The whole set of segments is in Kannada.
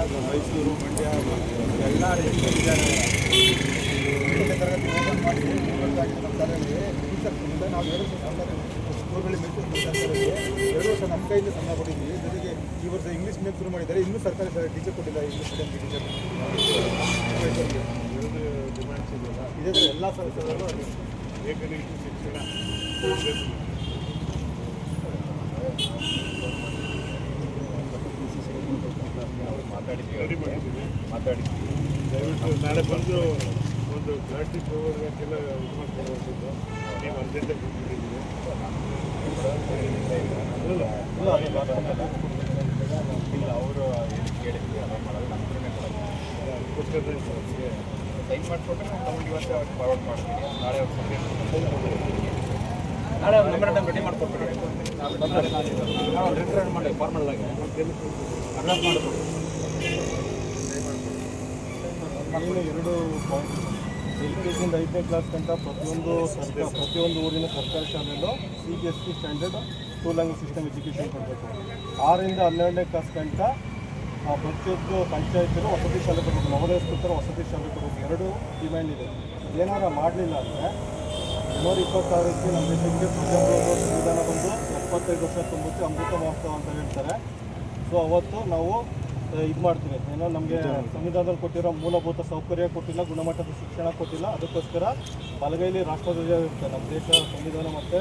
ಎಲ್ಲ ಮೈಸೂರು ಮಂಡ್ಯ ಎಲ್ಲ ವಿದ್ಯಾರ್ಥಿಗಳ ಎಂಟನೇ ತರಗತಿ ಓಪನ್ ಮಾಡಿ ನಮ್ಮ ಶಾಲೆಯಲ್ಲಿ. ನಾವು ಎರಡು ವರ್ಷ ಸರ್ಕಾರಿ ಸ್ಕೂಲ್ಗಳಲ್ಲಿ ಮೈಸೂರು ಸರ್ಕಾರದಲ್ಲಿ ಎರಡು ವರ್ಷ ನಮ್ಮ ಕೈಯಿಂದ ಜೊತೆಗೆ ಈ ವರ್ಷ ಇಂಗ್ಲೀಷ್ ಮೀಡಿಯಂ ಶುರು ಮಾಡಿದ್ದಾರೆ. ಇನ್ನೂ ಸರ್ಕಾರಿ ಟೀಚರ್ ಕೊಟ್ಟಿಲ್ಲ ಇಂಗ್ಲೀಷ್ ಮೀಡಿಯಂ ಟೀಚರ್ ಇದೇ ಥರ ಎಲ್ಲ ಸಂಸ್ಥೆಗಳು ಏಕರೀತಿ ಶಿಕ್ಷಣ. ರೆಡಿ ಮಾತಾಡಿದ್ವಿ ದಯವಿಟ್ಟು ನಾಳೆ ಬಂದು ಒಂದು ಘಾಟಿ ಹೋಗೋದಕ್ಕೆಲ್ಲ ಇದು ಮಾಡ್ಕೊಡುವಂಥದ್ದು ನೀವು ಬಂದ್ಬಿಟ್ಟಿದ್ದೀವಿ ಇಲ್ಲ ಅವರು ಕೇಳಿದ್ವಿ ಅದೇ ಮಾಡೋದು ನಮ್ಮ ಕಡೆ ಕೊಡ್ತಾರೆ ಸೈನ್ ಮಾಡಿಕೊಟ್ರೆ ನಾವು ತಗೊಂಡು ಇವತ್ತೇ ಅವ್ರಿಗೆ ಫಾರ್ವರ್ಡ್ ಮಾಡ್ತೀವಿ ನಾಳೆ ಅವ್ರಿಗೆ ನಾಳೆ ನಂಬರ್ ರೆಡಿ ಮಾಡ್ಕೊಟ್ಬಿಡಿ ನಾವು ರಿಟರ್ನ್ ಮಾಡಿ ಫಾರ್ಮಲ್ ಆಗಿ. ಅಡ್ರೆಸ್ ಮಾಡಿಬಿಡಿ ಏನು ಎರಡು ಪಾಯಿಂಟ್ ಕೆ ಐದನೇ ಕ್ಲಾಸ್ ತನಕ ಪ್ರತಿಯೊಂದು ಸರ್ಕಾರ ಪ್ರತಿಯೊಂದು ಊರಿನ ಸರ್ಕಾರಿ ಶಾಲೆಯಲ್ಲೂ C B S C standard two language system education ಕೊಡಬೇಕು. ಆರರಿಂದ ಹನ್ನೆರಡನೇ ಕ್ಲಾಸ್ ತನಕ ಪ್ರತಿಯೊಂದು ಪಂಚಾಯತಿರು ವಸತಿ ಶಾಲೆ ಕೊಡಬೇಕು. ನವೋದಯ ಸ್ಕೂಲ್ತರ ವಸತಿ ಶಾಲೆ ಕೊಡಬೇಕು. ಎರಡು ಡಿಮ್ಯಾಂಡ್ ಇದೆ. ಏನಾರ ಮಾಡಲಿಲ್ಲ ಅಂದರೆ ಜನವರಿ ಇಪ್ಪತ್ತಾರಕ್ಕೆ ನಮ್ಮ ದೇಶಕ್ಕೆ ಪ್ರಜಾಪ್ರಭುತ್ವ ಸಂವಿಧಾನ ಬಂದು ಎಪ್ಪತ್ತೈದು ವರ್ಷ ತುಂಬುತ್ತೆ ಅಮೃತ ಮಹೋತ್ಸವ ಅಂತ ಹೇಳ್ತಾರೆ. ಸೊ ಅವತ್ತು ನಾವು ಇದು ಮಾಡ್ತೀವಿ. ಏನೋ ನಮಗೆ ಸಂವಿಧಾನದಲ್ಲಿ ಕೊಟ್ಟಿರೋ ಮೂಲಭೂತ ಸೌಕರ್ಯ ಕೊಟ್ಟಿಲ್ಲ, ಗುಣಮಟ್ಟದ ಶಿಕ್ಷಣ ಕೊಟ್ಟಿಲ್ಲ, ಅದಕ್ಕೋಸ್ಕರ ಬಲಗೈಲಿ ರಾಷ್ಟ್ರಧ್ವಜ ಇರುತ್ತೆ. ನಮ್ಮ ದೇಶ, ಸಂವಿಧಾನ ಮತ್ತು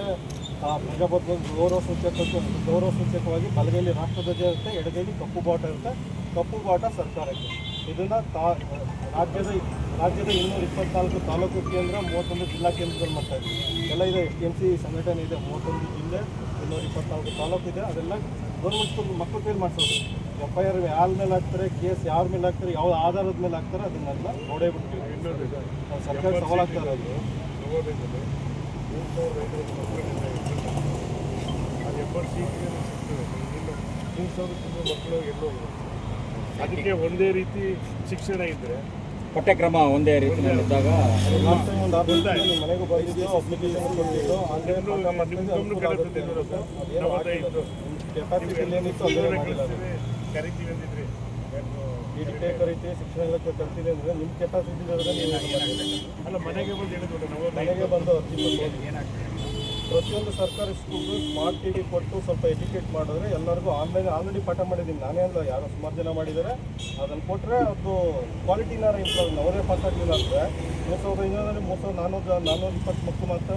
ಪ್ರಜಾಪ್ರಭುತ್ವ ಗೌರವ ಸೂಚಕ ಗೌರವ ಸೂಚಕವಾಗಿ ಬಲಗೈಲಿ ರಾಷ್ಟ್ರಧ್ವಜ ಇರುತ್ತೆ, ಎಡಗೈಲಿ ಕಪ್ಪು ಬಾಟ ಇರುತ್ತೆ. ಕಪ್ಪು ಬಾಟ ಸರ್ಕಾರಕ್ಕೆ. ಇದನ್ನು ತಾ ರಾಜ್ಯದ ರಾಜ್ಯದ ಇನ್ನೂರ ಇಪ್ಪತ್ನಾಲ್ಕು ತಾಲೂಕು ಕೇಂದ್ರ, ಮೂವತ್ತೊಂದು ಜಿಲ್ಲಾ ಕೇಂದ್ರಗಳು ಮಾಡ್ತಾ ಇದ್ದೀವಿ. ಎಲ್ಲ ಇದೆ ಎಂ ಸಿ ಸಂಘಟನೆ ಇದೆ, ಮೂವತ್ತೊಂದು ಜಿಲ್ಲೆ, ಇನ್ನೂರ ಇಪ್ಪತ್ನಾಲ್ಕು ತಾಲೂಕು ಇದೆ. ಅದೆಲ್ಲ ಗೌರ್ಮೆಂಟ್ ಸ್ಕೂಲ್ ಮಕ್ಕಳ ಕೈಲಿ ಮಾಡಿಸೋದು. ಎಫ್ ಐ ಆರ್ ಯಾರ ಮೇಲೆ ಹಾಕ್ತಾರೆ ಕೇಸ್ ಯಾರ ಮೇಲೆ ಹಾಕ್ತಾರೆ ಯಾವ ಆಧಾರದ ಮೇಲೆ ಹಾಕ್ತಾರೆ ಅದನ್ನೆಲ್ಲ ನೋಡೇ ಬಿಡ್ತೀವಿ ಸರ್ಕಾರ ಸವಾಲಾಗ್ತಾ ಇರೋದು ಮಕ್ಕಳು ಎಲ್ಲೋ. ಅದಕ್ಕೆ ಒಂದೇ ರೀತಿ ಶಿಕ್ಷಣ ಇದ್ದರೆ ಪಠ್ಯಕ್ರಮ ಒಂದೇ ರೀತಿ ಇದ್ದಾಗ ಮನೆಗೂ ಬಂದಿದ್ದು ಅಪ್ಲಿಕೇಶನ್ ಕೊಟ್ಟಿದ್ದು ಅಂದರೆ ನಿಮ್ದು- ಪಾಠ ಮಾಡ್ತಿದ್ದು ಅನುಕೂಲ ಆಗುತ್ತೆ ಸರ್? ಅದೇನೋ ನವೋದಯ ಆಗಿಲ್ಲ. ಇದ್ದು. ನಿಮ್ಮ ಕೆಪಾಸಿಟಿ ಏನಿತ್ತು ಅದನ್ನೇ ಮಾಡಿಲ್ಲ ಅದು. ಕರಿತೀವಿ ಅಂದಿದ್ರಿ. ಕರಿತೀವಿ. ಶಿಕ್ಷಣ ಇಲಾಖೆ ಕರಿತೀವಿ ಅಂದರೆ ನಿಮ್ಮ ಕೆಪಾಸಿಟಿ ಅಲ್ಲ ಮನೆಗೆ ಬಂದು ಹೇಳಿದ್ರು ನವೋದಯ ಮನೆಗೆ ಬಂದು ಅರ್ಜಿ ಪ್ರತಿಯೊಂದು ಸರ್ಕಾರಿ ಸ್ಕೂಲ್ ಸ್ಮಾರ್ಟ್ ಟಿ ವಿ ಕೊಟ್ಟು ಸ್ವಲ್ಪ ಎಜುಕೇಟ್ ಮಾಡಿದ್ರೆ ಎಲ್ಲರಿಗೂ ಆನ್ಲೈನ್ ಆಲ್ರೆಡಿ ಪಾಠ ಮಾಡಿದ್ದೀನಿ. ನಾನೇ ಅಲ್ಲ ಯಾರೋ ಸುಮಾರು ಜನ ಮಾಡಿದ್ದಾರೆ. ಅದನ್ನು ಕೊಟ್ಟರೆ ಅದು ಕ್ವಾಲಿಟಿನಾರ ಇಂಪ್ರೂವ್ ಅವರೇ ಪಾಸ್ ಆಗಲಿಲ್ಲ ಅಂದರೆ ಮೂರು ಸಾವಿರದ ಇನ್ನೂರಲ್ಲಿ ಮೂರು ಸಾವಿರದ ನಾನ್ನೂರು ನಾನ್ನೂರ ಇಪ್ಪತ್ತು ಮಕ್ಕಳು ಮಾತ್ರ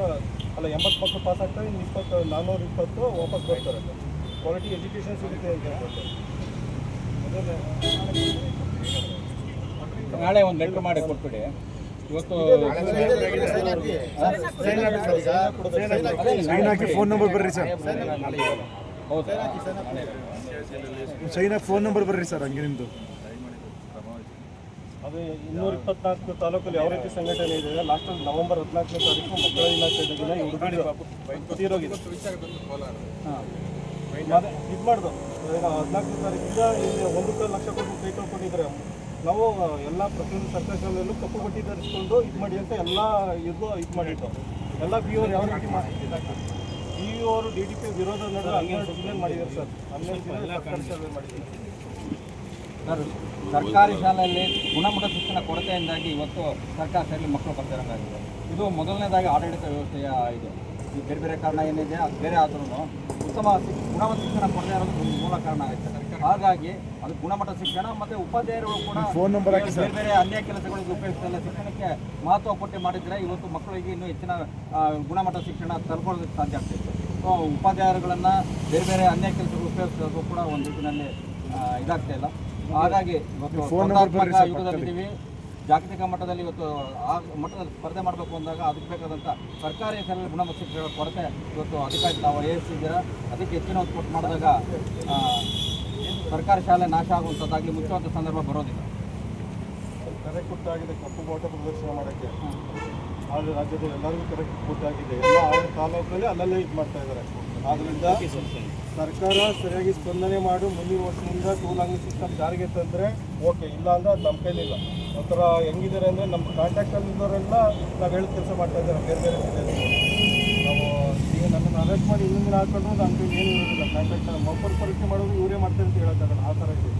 ಅಲ್ಲ ಎಂಬತ್ತು ಮಕ್ಕಳು ಪಾಸ್ ಆಗ್ತಾರೆ ಇನ್ನು ಇಪ್ಪತ್ತು ನಾನ್ನೂರ ಇಪ್ಪತ್ತು ವಾಪಸ್ ಬರ್ತಾರೆ. ಕ್ವಾಲಿಟಿ ಎಜುಕೇಷನ್ ಸಿಗುತ್ತೆ ಅಂತ ಹೇಳ್ತಾರೆ ನಾಳೆ ಒಂದು ಲೆಟ್ರ್ ಮಾಡಿ ಕೊಟ್ಬಿಡಿ. ಇವತ್ತು ಹಾಕಿ ಫೋನ್ ನಂಬರ್ ಬರ್ರಿ ಸರ್ ಹೌದು ಸೈನ್ ಹಾಕಿ ಫೋನ್ ನಂಬರ್ ಬರ್ರಿ ಸರ್ ಹಂಗೆ ನಿಮ್ಮದು ಅದು ಇನ್ನೂರ ಇಪ್ಪತ್ನಾಲ್ಕು ತಾಲೂಕಲ್ಲಿ ಯಾವ ರೀತಿ ಸಂಘಟನೆ ಇದೆ ಲಾಸ್ಟ್ ನವೆಂಬರ್ ಹದಿನಾಲ್ಕನೇ ತಾರೀಕು ಮಕ್ಕಳ ದಿನಾಚರಣೆ ದಿನ ಹುಡುಗರು ತೀರೋಗಿದೆ. ಇದು ಮಾಡ್ದು. ಈಗ ಹದಿನಾಲ್ಕು ತಾರೀಕಿಂದ ಇಲ್ಲಿ ಒಂದು ಲಕ್ಷ ಕೊಟ್ಟು ಕೈ ತೊಳ್ಕೊಂಡಿದ್ದಾರೆ ನಾವು ಎಲ್ಲ ಪ್ರತಿಯೊಂದು ಸರ್ಕಾರಿ ಶಾಲೆಯಲ್ಲೂ ಕಪ್ಪು ಬಟ್ಟಿ ಧರಿಸ್ಕೊಂಡು ಇದು ಮಾಡಿ ಅಂತ ಎಲ್ಲ ಇದು ಇದು ಮಾಡಿದ್ದು. ಎಲ್ಲ ಬಿ ಅವ್ರು ಯಾವ ರೀತಿ ಬಿ ಅವರು ಡಿ ಡಿ ಪಿ ವಿರೋಧ ನಡೆದ ಹನ್ನೆರಡು ಜಿಲ್ಲೆ ಮಾಡಿದ್ದಾರೆ ಸರ್. ಹನ್ನೆರಡು ಜಿಲ್ಲೆ ಸರ್ಕಾರಿ ಸರ್, ಸರ್ಕಾರಿ ಶಾಲೆಯಲ್ಲಿ ಗುಣಮಟ್ಟ ಶಿಕ್ಷಣ ಕೊರತೆಯಿಂದಾಗಿ ಇವತ್ತು ಸರ್ಕಾರಿ ಶಾಲೆಯಲ್ಲಿ ಮಕ್ಕಳು ಬರ್ತಿರೋಂಗಾಗಿದೆ ಇದು ಮೊದಲನೇದಾಗಿ ಆಡಳಿತ ವ್ಯವಸ್ಥೆಯ ಇದು. ಈ ಬೇರೆ ಬೇರೆ ಕಾರಣ ಏನಿದೆ ಅದು ಬೇರೆ ಆದ್ರೂ ಉತ್ತಮ ಗುಣಮಟ್ಟ ಶಿಕ್ಷಣ ಕೊಡದೇ ಇರೋದು ಒಂದು ಮೂಲ ಕಾರಣ ಆಗುತ್ತೆ. ಹಾಗಾಗಿ ಅದು ಗುಣಮಟ್ಟ ಶಿಕ್ಷಣ ಮತ್ತೆ ಉಪಾಧ್ಯಾಯರು ಕೂಡ ಫೋನ್ ನಂಬರ್ ಬೇರೆ ಬೇರೆ ಅನ್ಯ ಕೆಲಸಗಳಿಗೆ ಉಪಯೋಗಿಸ್ತಿಲ್ಲ ಶಿಕ್ಷಣಕ್ಕೆ ಮಹತ್ವ ಕೊಟ್ಟು ಮಾಡಿದ್ರೆ ಇವತ್ತು ಮಕ್ಕಳಿಗೆ ಇನ್ನೂ ಹೆಚ್ಚಿನ ಗುಣಮಟ್ಟ ಶಿಕ್ಷಣ ತಲುಪೋದಕ್ಕೆ ಸಾಧ್ಯ ಆಗ್ತಿತ್ತು ಸೊ ಉಪಾಧ್ಯಾಯರುಗಳನ್ನು ಬೇರೆ ಬೇರೆ ಅನ್ಯ ಕೆಲಸಗಳು ಉಪಯೋಗಿಸೋದು ಕೂಡ ಒಂದು ಆ, ಇದಾಗ್ತಾ ಇಲ್ಲ. ಹಾಗಾಗಿ ಇವತ್ತು ಯುಗದಲ್ಲಿದ್ದೀವಿ. ಜಾಗತಿಕ ಮಟ್ಟದಲ್ಲಿ ಇವತ್ತು ಆ ಮಟ್ಟದಲ್ಲಿ ಸ್ಪರ್ಧೆ ಮಾಡಬೇಕು ಅಂದಾಗ ಅದಕ್ಕೆ ಬೇಕಾದಂಥ ಸರ್ಕಾರಿ ಶಾಲೆಯಲ್ಲಿ ಗುಣಮಟ್ಟ ಶಿಕ್ಷಣ ಕೊರತೆ ಇವತ್ತು ಅದಕ್ಕಾಗಿ ನಾವು ಏರಿಸಿದ್ದೀರಾ ಅದಕ್ಕೆ ಹೆಚ್ಚಿನ ಒತ್ತು ಕೊಟ್ಟು ಮಾಡಿದಾಗ ಸರ್ಕಾರಿ ಶಾಲೆ ನಾಶ ಆಗುವಂಥದ್ದಾಗಿ ಮುಚ್ಚುವಂಥ ಸಂದರ್ಭ ಬರೋದಿಲ್ಲ. ಕರೆ ಕೊಟ್ಟಾಗಿದೆ ಕಪ್ಪು ಬಾಟ ಪ್ರದರ್ಶನ ಮಾಡೋಕ್ಕೆ. ಆದರೆ ರಾಜ್ಯದಲ್ಲಿ ಎಲ್ಲರಿಗೂ ಕರೆ ಕೊಟ್ಟಾಗಿದೆ. ಎಲ್ಲ ತಾಲೂಕಲ್ಲಿ ಅಲ್ಲಲ್ಲೇ ಇದು ಮಾಡ್ತಾ ಇದ್ದಾರೆ. ಆದ್ದರಿಂದ ಸರ್ಕಾರ ಸರಿಯಾಗಿ ಸ್ಪಂದನೆ ಮಾಡಿ, ಮುಂದಿನ ವರ್ಷದಿಂದ ಟೂ ಲಾಂಗ್ವೇಜ್ ಸಿಸ್ಟಮ್ ಜಾರಿಗೆ ತಂದರೆ ಓಕೆ ಇಲ್ಲ ಅಂದ್ರೆ ಅದು ನಮ್ಮ ಕೈಲಿಲ್ಲ. ಒಂಥರ ಹೆಂಗಿದ್ದಾರೆ ಅಂದರೆ ನಮ್ಮ ಕಾಂಟ್ಯಾಕ್ಟಲ್ಲಿ ನಾವು ಹೇಳಿದ ಕೆಲಸ ಮಾಡ್ತಾ ಇದ್ದಾರೆ, ಬೇರೆ ಬೇರೆ ಜಿಲ್ಲೆಯಲ್ಲಿ. ನಾವು ಈಗ ನನ್ನ ಅರೆಸ್ಟ್ ಮಾಡಿ ಇನ್ನೊಂದಿನ ಹಾಕೊಂಡ್ರು ನಮ್ಮ ಕೈಲಿ ಏನೂ ಇರೋದಿಲ್ಲ ಕಾಂಟ್ಯಾಕ್ಟ್ ಮೊಬೈಲ್ ಪರೀಕ್ಷೆ ಮಾಡೋದು ಇವರೇ ಮಾಡ್ತಾರೆ ಅಂತ ಹೇಳೋಕ್ಕಾಗಲ್ಲ. ಆ ಥರ ಇದೆ.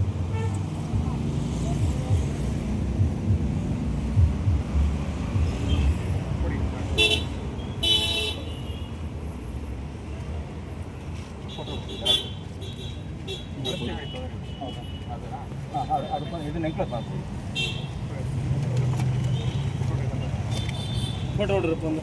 ಹಾಂ ಅದು ಅದಕ್ಕೊಂದು ಇದು ನೆಕ್ಲೆಸ್ ಆಗ್ತದೆ ಫೋಟೋ ಹೊಡ್ರಪ್ಪ ಒಂದು